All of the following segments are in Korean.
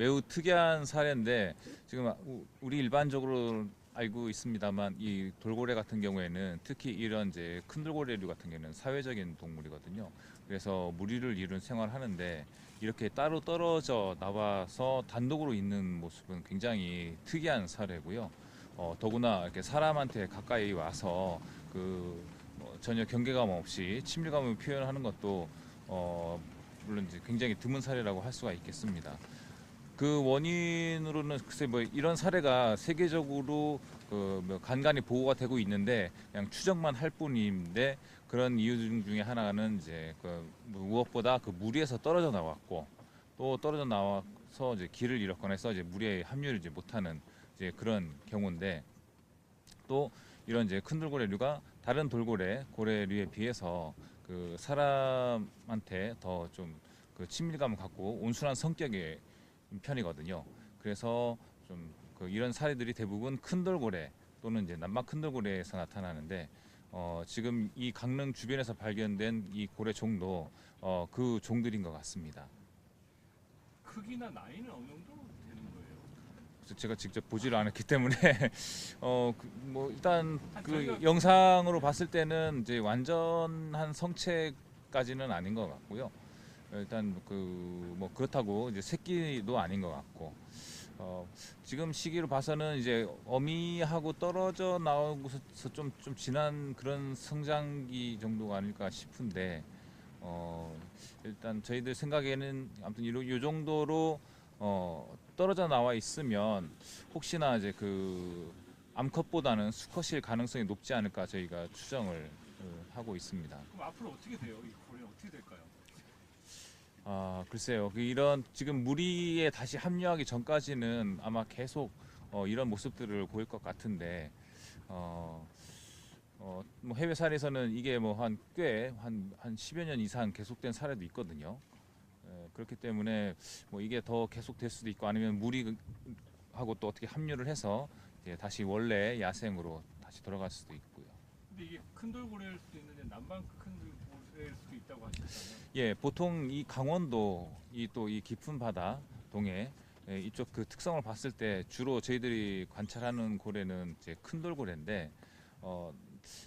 매우 특이한 사례인데 지금 우- 우리 일반적으로 알고 있습니다만 이 돌고래 같은 경우에는 특히 이런 이제 큰 돌고래류 같은 경우는 사회적인 동물이거든요. 그래서 무리를 이룬 생활을 하는데 이렇게 따로 떨어져 나와서 단독으로 있는 모습은 굉장히 특이한 사례고요. 어, 더구나 이렇게 사람한테 가까이 와서 그 뭐 전혀 경계감 없이 친밀감을 표현하는 것도 어, 물론 이제 굉장히 드문 사례라고 할 수가 있겠습니다. 그 원인으로는 글쎄 뭐 이런 사례가 세계적으로 그뭐 간간히 보고가 되고 있는데 그냥 추정만 할 뿐인데 그런 이유 중- 중에 하나는 이제 그 무엇보다 그 무리에서 떨어져 나왔고 또 떨어져 나와서 이제 길을 잃었거나 해서 이제 무리에 합류를 이제 못하는 이제 그런 경우인데 또 이런 이제 큰 돌고래류가 다른 돌고래 고래류에 비해서 그 사람한테 더좀그 친밀감을 갖고 온순한 성격의 편이거든요. 그래서 좀 그 이런 사례들이 대부분 큰 돌고래 또는 이제 남방 큰 돌고래에서 나타나는데 어 지금 이 강릉 주변에서 발견된 이 고래 종도 어 그 종들인 것 같습니다. 크기나 나이는 어느 정도 되는 거예요? 그래서 제가 직접 보지를 않았기 때문에 어뭐 일단 한그 영상으로 봤을 때는 이제 완전한 성체까지는 아닌 것 같고요. 일단 그 뭐 그렇다고 이제 새끼도 아닌 것 같고 어 지금 시기로 봐서는 이제 어미하고 떨어져 나오고서 좀 좀 지난 그런 성장기 정도가 아닐까 싶은데 어 일단 저희들 생각에는 아무튼 이, 요 정도로 어 떨어져 나와 있으면 혹시나 이제 그 암컷보다는 수컷일 가능성이 높지 않을까 저희가 추정을 어, 하고 있습니다. 그럼 앞으로 어떻게 돼요? 이 고래 어떻게 될까요? 아 글쎄요, 그 이런 지금 무리에 다시 합류하기 전까지는 아마 계속 어, 이런 모습들을 보일 것 같은데 어, 어, 뭐 해외 사례에서는 이게 뭐 한꽤한한 10여 년 이상 계속된 사례도 있거든요. 에, 그렇기 때문에 뭐 이게 더 계속될 수도 있고 아니면 무리하고 또 어떻게 합류를 해서 이제 다시 원래 야생으로 다시 돌아갈 수도 있고요. 근데 이게 큰 돌고래일 수도 있는데 남방 큰 돌 예, 보통 이 강원도 이 또 이 깊은 바다 동해 예, 이쪽 그 특성을 봤을 때 주로 저희들이 관찰하는 고래는 이제 큰 돌고래인데 어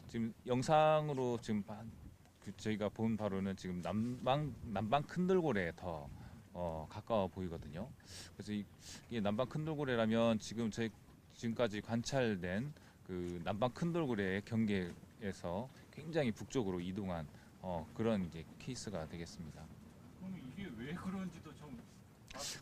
지금 영상으로 지금 봐- 그 저희가 본 바로는 지금 남방 남방 큰 돌고래에 더 어, 가까워 보이거든요. 그래서 이, 이 남방 큰 돌고래라면 지금 저희 지금까지 관찰된 그 남방 큰 돌고래의 경계에서 굉장히 북쪽으로 이동한 어, 그런 이제 케이스가 되겠습니다. 그럼 이게 왜 그런지도 좀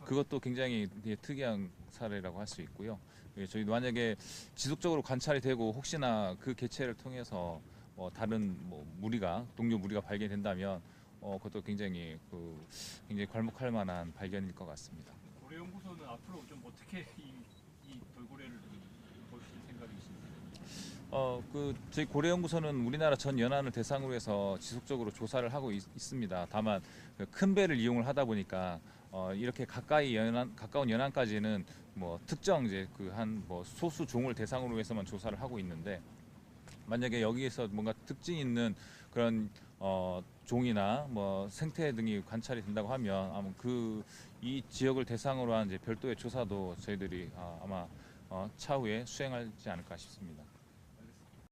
그것도 굉장히 특이한 사례라고 할 수 있고요. 예, 저희 만약에 지속적으로 관찰이 되고 혹시나 그 개체를 통해서 뭐 다른 뭐 무리가 동료 무리가 발견된다면 어, 그것도 굉장히 그 굉장히 괄목할 만한 발견일 것 같습니다. 고래 연구소는 앞으로 좀 어떻게 이, 이 돌고래를 보실 생각이신지 어, 그 저희 고래 연구소는 우리나라 전 연안을 대상으로 해서 지속적으로 조사를 하고 있, 습니다 다만 그큰 배를 이용을 하다 보니까 어, 이렇게 가까이 연안 가까운 연안까지는 뭐 특정 이제 그 한 뭐 소수 종을 대상으로 해서만 조사를 하고 있는데 만약에 여기에서 뭔가 특징 있는 그런 어, 종이나 뭐 생태 등이 관찰이 된다고 하면 아마 그 이 지역을 대상으로 한 이제 별도의 조사도 저희들이 아, 아마 어, 차후에 수행하지 않을까 싶습니다.